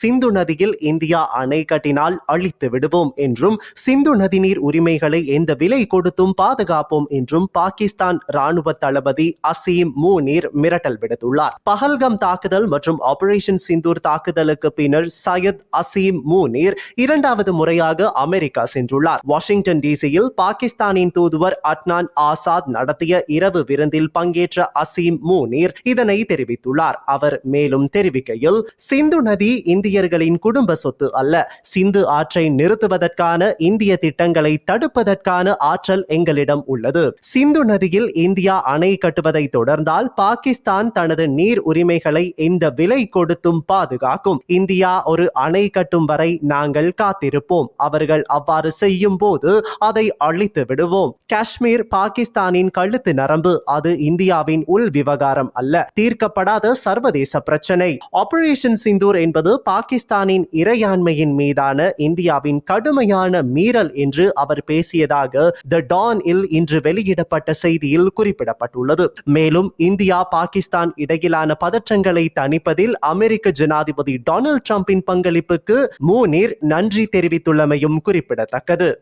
சிந்து நதியில் இந்தியா அணை கட்டினால் அழித்து விடுவோம் என்றும் சிந்து நதிநீர் உரிமைகளை எந்த விலை கொடுத்தும் பாதுகாப்போம் என்றும் பாகிஸ்தான் ராணுவ தளபதி அசீம் மூனீர் மிரட்டல் விடுத்துள்ளார். பஹல்கம் தாக்குதல் மற்றும் ஆபரேஷன் சிந்தூர் தாக்குதலுக்கு பின்னர் சையத் அசீம் மூனீர் இரண்டாவது முறையாக அமெரிக்கா சென்றுள்ளார். வாஷிங்டன் டிசியில் பாகிஸ்தானின் தூதுவர் அட்னான் ஆசாத் நடத்திய இரவு விருந்தில் பங்கேற்ற அசீம் மூனீர் இதனை தெரிவித்துள்ளார். அவர் மேலும் தெரிவிக்கையில் சிந்து நதி இந்தியர்களின் குடும்ப சொத்து அல்ல. சிந்து ஆற்றை நிறுத்துவதற்கான இந்திய திட்டங்களை தடுப்பதற்கான ஆற்றல் எங்களிடம் உள்ளது. சிந்து நதியில் இந்தியா அணை கட்டுவதை தொடர்ந்தால் பாகிஸ்தான் தனது நீர் உரிமைகளை இந்த விலை கொடுத்தும் பாதுகாக்கும். இந்தியா ஒரு அணை கட்டும் வரை நாங்கள் காத்திருப்போம். அவர்கள் அவ்வாறு செய்யும் போது அதை அழித்து விடுவோம். காஷ்மீர் பாகிஸ்தானின் கழுத்து நரம்பு அது இந்தியாவின் உள் விவகாரம் அல்ல. தீர்க்கப்படாத சர்வதேச பிரச்சனை. ஆபரேஷன் சிந்தூர் என்பது பாகிஸ்தானின் இறையாண்மையின் மீதான இந்தியாவின் கடுமையான மீறல் என்று அவர் பேசியதாக த டான் இல் இன்று வெளியிடப்பட்ட செய்தியில் குறிப்பிடப்பட்டுள்ளது. மேலும் இந்தியா பாகிஸ்தான் இடையிலான பதற்றங்களை தணிப்பதில் அமெரிக்க ஜனாதிபதி டொனால்ட் டிரம்பின் பங்களிப்புக்கு மூனிர் நன்றி தெரிவித்துள்ளமையும் குறிப்பிடத்தக்கது.